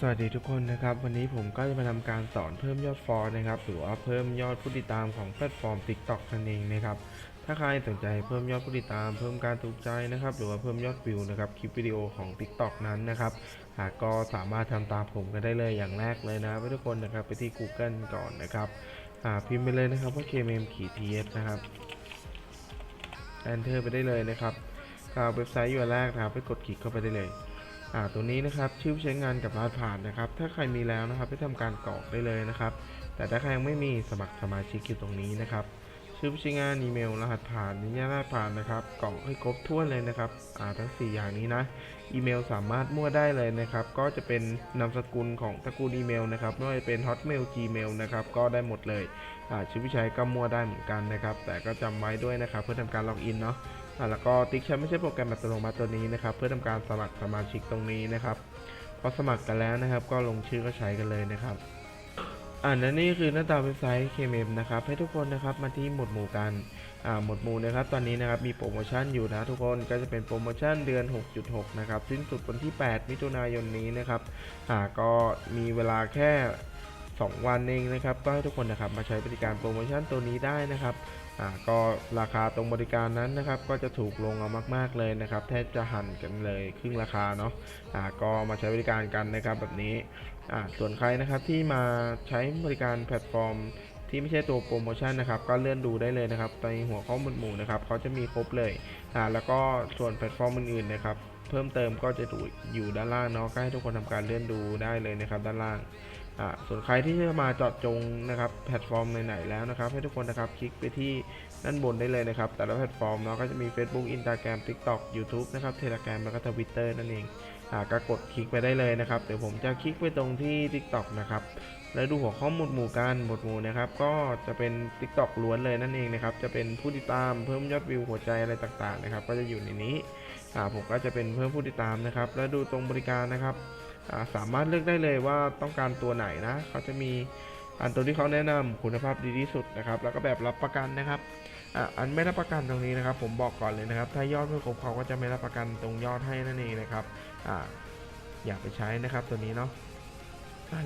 สวัสดีทุกคนนะครับ วันนี้ผมก็จะมาทำการสอนเพิ่มยอดฟอลนะครับหรือว่าเพิ่มยอดผู้ติดตามของแพลตฟอร์ม TikTok นั่นเองนะครับถ้าใครสนใจเพิ่มยอดผู้ติดตาม เพิ่มการถูกใจนะครับหรือว่าเพิ่มยอดวิวนะครับคลิปวิดีโอของ TikTok นั้นนะครับหากก็สามารถทำตามผมกันได้เลยอย่างแรกเลยนะทุกคนนะครับไปที่ Google ก่อนนะครับพิมพ์ไปเลยนะครับว่า kmm ขีด ts นะครับ enter ไปได้เลยนะครับเข้าเว็บไซต์ URL แรกนะครับไปกดคลิกเข้าไปได้เลย อ่าตัวนี้นะครับชื่อผู้ใช้งานกับรหัสผ่านนะครับ ถ้าใครมีแล้วนะครับไปทำการกรอกได้เลยนะครับ แต่ถ้าใครยังไม่มีสมัครสมาชิกอยู่ตรงนี้นะครับ ชื่อผู้ใช้งานอีเมล รหัสผ่านนิยามรหัสผ่านนะครับกรอกให้ครบถ้วนเลยนะครับอ่าทั้ง 4 อย่างนี้นะอีเมลสามารถมั่วได้เลยนะครับ ก็จะเป็นนามสกุลของตระกูลอีเมลนะครับไม่ว่าจะเป็น Hotmail Gmail นะครับก็ได้หมดเลยอ่าชื่อผู้ใช้ก็มั่วได้เหมือนกันนะครับ แต่ก็จำไว้ด้วยนะครับ เพื่อทำการล็อกอินเนาะ แล้วก็ติ๊กใช้ไม่ใช่โปรแกรมอัตโนมัติตัวนี้นะครับ เพื่อทำการสมัครสมาชิกตรงนี้นะครับพอสมัครกันแล้วนะครับ ก็ลงชื่อก็ใช้กันเลยนะครับอ่าและนี่คือหน้าตาเว็บไซต์ KMM นะครับ ให้ทุกคนนะครับมาที่หมวดหมู่กันอ่าหมวดหมู่นะครับ ตอนนี้นะครับมีโปรโมชั่นอยู่นะทุกคนก็จะเป็นโปรโมชั่นเดือน 6.6 นะครับ สิ้นสุดวันที่ 8 มิถุนายนนี้นะครับอ่าก็มีเวลาแค่ 2 วันเองนะครับ ก็ให้ทุกคนนะครับมาใช้บริการโปรโมชั่นตัวนี้ได้นะครับ อ่าก็ราคาตรงบริการนั้นนะครับ ก็จะถูกลงเอามาก ๆเลยนะครับ แทบจะหั่นกันเลยครึ่งราคาเนาะอ่าก็มาใช้บริการกันนะครับแบบนี้อ่าส่วนใครนะครับที่มาใช้บริการแพลตฟอร์มที่ไม่ใช่ตัวโปรโมชั่นนะครับ ก็เลื่อนดูได้เลยนะครับในหัวข้อมูลหมู่นะครับเขาจะมีครบเลยอ่าแล้วก็ส่วนแพลตฟอร์มอื่นๆนะครับ เพิ่มเติมก็จะอยู่ด้านล่างเนาะก็ให้ทุกคนทำการเลื่อนดูได้เลยนะครับ ด้านล่าง อ่าส่วนใครที่จะมาเจาะจงนะครับแพลตฟอร์มไหนๆแล้วนะครับ ให้ทุกคนนะครับคลิกไปที่ด้านบนได้เลยนะครับ แต่ละแพลตฟอร์มเนาะก็จะมี Facebook Instagram TikTok YouTube นะครับ Telegram แล้วก็ Twitter นั่นเองอ่าก็กดคลิกไปได้เลยนะครับ เดี๋ยวผมจะคลิกไปตรงที่ TikTok นะครับแล้วดูหัวข้อหมวดหมู่กันหมวดหมู่นะครับ ก็จะเป็น TikTok ล้วนเลยนั่นเองนะครับ จะเป็นผู้ติดตามเพิ่มยอดวิวหัวใจอะไรต่างๆนะครับ ก็จะอยู่ในนี้อ่าผมก็จะเป็นเพิ่มผู้ติดตามนะครับ แล้วดูตรงบริการนะครับ สามารถเลือกได้เลยว่าต้องการตัวไหนนะเขาจะมีอันตัวที่เขาแนะนำคุณภาพดีที่สุดนะครับ แล้วก็แบบรับประกันนะครับอันไม่รับประกันตรงนี้นะครับ ผมบอกก่อนเลยนะครับ ถ้ายอดไม่ครบเขาก็จะไม่รับประกันตรงยอดให้นั่นเองนะครับอ่าอย่าไปใช้นะครับตัวนี้เนาะ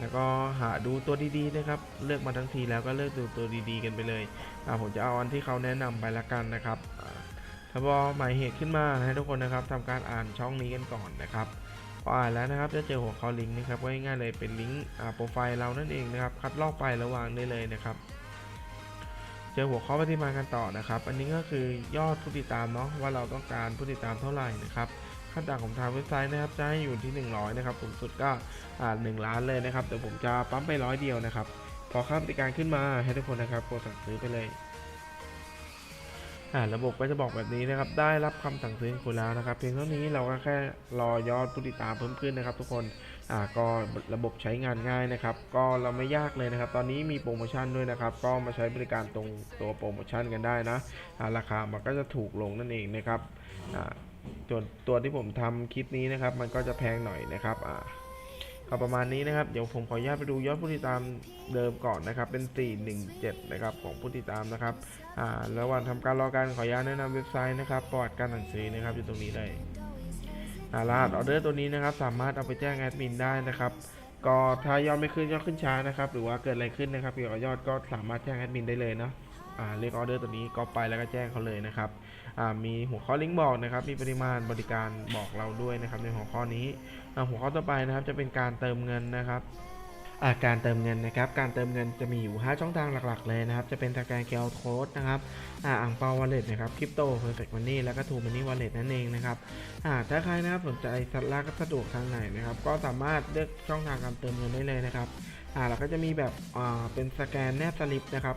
แล้วก็หาดูตัวดีๆนะครับ เลือกมาทั้งทีแล้วก็เลือกดูตัวดีๆกันไปเลยผมจะเอาอันที่เขาแนะนำไปละกันนะครับอ่าถ้าพอหมายเหตุขึ้นมาให้ทุกคนนะครับทำการอ่านช่องนี้กันก่อนนะครับ อ่านแล้วนะครับจะเจอหัวข้อลิงก์นะครับก็ง่ายๆเลยเป็นลิงก์โปรไฟล์เรานั่นเองนะครับ คัดลอกไปแล้ววางได้เลยนะครับ เจอหัวข้อปฏิมากันต่อนะครับ อันนี้ก็คือยอดผู้ติดตามเนาะว่าเราต้องการผู้ติดตามเท่าไหร่นะครับขั้นต่างของทางเว็บไซต์นะครับจะให้อยู่ที่ 100นะครับสูงสุดก็อ่า1ล้านเลยนะครับเดี๋ยวผมจะปั๊มไปร้อยเดียวนะครับพอค่าบริการขึ้นมาให้ทุกคนนะครับกดสั่งซื้อไปเลย อ่าระบบก็จะบอกแบบนี้นะครับ ได้รับคำสั่งซื้อคุณแล้วนะครับ เพียงเท่านี้เราก็แค่รอยอดผู้ติดตามเพิ่มขึ้นนะครับ ทุกคน อ่า ก็ระบบใช้งานง่ายนะครับ ก็เราไม่ยากเลยนะครับ ตอนนี้มีโปรโมชั่นด้วยนะครับ ก็มาใช้บริการตรงตัวโปรโมชั่นกันได้นะอ่าราคามันก็จะถูกลงนั่นเองนะครับ อ่าตัวตัวที่ผมทำคลิปนี้นะครับ มันก็จะแพงหน่อยนะครับ อ่า ก็ประมาณนี้นะครับ เดี๋ยวผมขออนุญาตไปดูยอดผู้ติดตามเดิมก่อนนะครับ เป็น 417 นะครับของผู้ติดตามนะครับ อ่า ระหว่างทำการรอการขออนุญาตแนะนำเว็บไซต์นะครับประวัติการสั่งซื้อนะครับอยู่ตรงนี้เลยอ่ารหัสออเดอร์ตัวนี้นะครับ สามารถเอาไปแจ้งแอดมินได้นะครับ ก็ถ้ายอดไม่ขึ้นยอดขึ้นช้านะครับ หรือว่าเกิดอะไรขึ้นนะครับเกี่ยวกับยอดก็สามารถแจ้งแอดมินได้เลยเนาะ เรียกออเดอร์ตัวนี้ก็ไปแล้วก็แจ้งเขาเลยนะครับอ่ามีหัวข้อลิงก์บอกนะครับ มีปริมาณบริการบอกเราด้วยนะครับ ในหัวข้อนี้หัวข้อต่อไปนะครับจะเป็นการเติมเงินนะครับอ่าการเติมเงินนะครับ การเติมเงินจะมีอยู่ 5 ช่องทางหลักๆเลยนะครับ จะเป็นสแกนเคอร์โค้ดนะครับอ่าอ่างเปาวอลเล็ตนะครับ คริปโตเพอร์เฟกต์มันนี่แล้วก็ทูมันนี่วอลเล็ตนั่นเองนะครับอ่าถ้าใครนะครับสนใจสัตว์ลากก็สะดวกทางไหนนะครับ ก็สามารถเลือกช่องทางการเติมเงินได้เลยนะครับอ่าเราก็จะมีแบบอ่าเป็นสแกนแนบสลิปนะครับ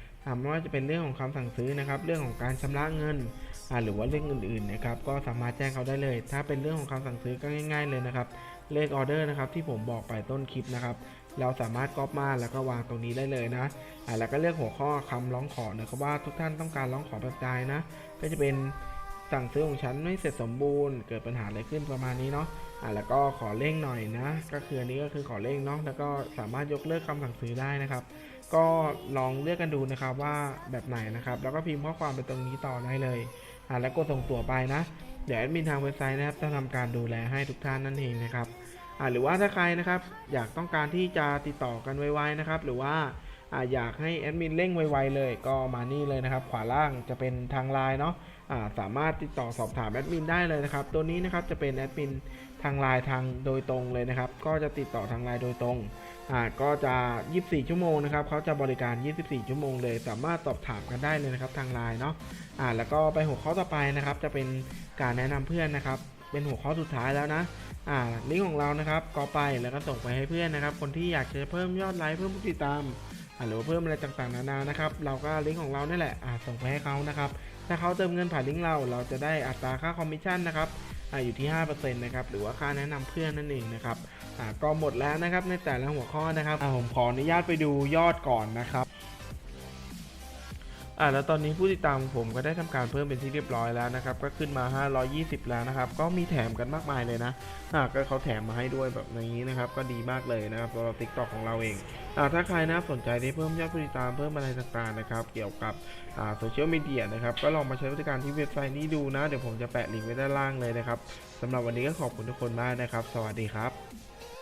ไม่ว่าจะเป็นเรื่องของคำสั่งซื้อนะครับ เรื่องของการชำระเงิน หรือว่าเรื่องอื่นๆนะครับ ก็สามารถแจ้งเขาได้เลย ถ้าเป็นเรื่องของคำสั่งซื้อก็ง่าย ๆเลยนะครับ เลขออเดอร์นะครับที่ผมบอกไปต้นคลิปนะครับ เราสามารถก๊อปมาแล้วก็วางตรงนี้ได้เลยนะแล้วก็เลือกหัวข้อคำร้องขอนะครับว่าทุกท่านต้องการร้องขอแบบใดนะ ก็จะเป็น สั่งซื้อของฉันไม่เสร็จสมบูรณ์ เกิดปัญหาอะไรขึ้นประมาณนี้เนาะอ่าแล้วก็ขอเร่งหน่อยนะ ก็คืออันนี้ก็คือขอเร่งเนาะแล้วก็สามารถยกเลิกคำสั่งซื้อได้นะครับ ก็ลองเลือกกันดูนะครับว่าแบบไหนนะครับ แล้วก็พิมพ์ข้อความไปตรงนี้ต่อได้เลยอ่าแล้วกดส่งตัวไปนะ เดี๋ยวแอดมินทางเว็บไซต์นะครับจะทำการดูแลให้ทุกท่านนั่นเองนะครับอ่าหรือว่าถ้าใครนะครับ อยากต้องการที่จะติดต่อกันไวๆนะครับ หรือว่า ออยากให้แอดมินเร่งไวๆเลยก็มานี่เลยนะครับ ขวาล่างจะเป็นทางไลน์เนาะาสามารถติดต่อสอบถามแอดมินได้เลยนะครับ ตัวนี้นะครับจะเป็นแอดมินทางไลน์ทางโดยตรงเลยนะครับ ก็จะติดต่อทางไลน์โดยตรงก็จะ 24 ชั่วโมงนะครับเขาจะบริการ 24 ชั่วโมงเลย สามารถสอบถามกันได้เลยนะครับทางไลน์เนาะอ่าแล้วก็ไปหัวข้อต่อไปนะครับ จะเป็นการแนะนำเพื่อนนะครับ เป็นหัวข้อสุดท้ายแล้วนะอ่าลิงก์ของเรานะครับก็ไปแล้วก็ส่งไปให้เพื่อนนะครับ คนที่อยากจะเพิ่มยอดไลค์เพิ่มผู้ติดตาม หรือเพิ่มอะไรต่างๆนานานะครับ เราก็ลิงก์ของเราเนี่ยแหละอ่าส่งไปให้เขานะครับ ถ้าเขาเติมเงินผ่านลิงก์เรา เราจะได้อัตราค่าคอมมิชชั่นนะครับอ่าอยู่ที่ 5%นะครับ หรือว่าค่าแนะนำเพื่อนนั่นเองนะครับอ่าก็หมดแล้วนะครับในแต่ละหัวข้อนะครับอ่าผมขออนุญาตไปดูยอดก่อนนะครับอ่าแล้วตอนนี้ผู้ติดตามผมก็ได้ทำการเพิ่มเป็นที่เรียบร้อยแล้วนะครับ ก็ขึ้นมา 520 แล้วนะครับ ก็มีแถมกันมากมายเลยนะอ่าก็เขาแถมมาให้ด้วยแบบนี้นะครับ ก็ดีมากเลยนะครับสำหรับ TikTok ของเราเอง ถ้าใครนะสนใจได้เพิ่มยอดผู้ติดตามเพิ่มอะไรต่างๆนะครับ เกี่ยวกับโซเชียลมีเดียนะครับ ก็ลองมาใช้บริการที่เว็บไซต์นี้ดูนะ เดี๋ยวผมจะแปะลิงก์ไว้ด้านล่างเลยนะครับสำหรับวันนี้ก็ขอบคุณทุกคนมากนะครับ สวัสดีครับ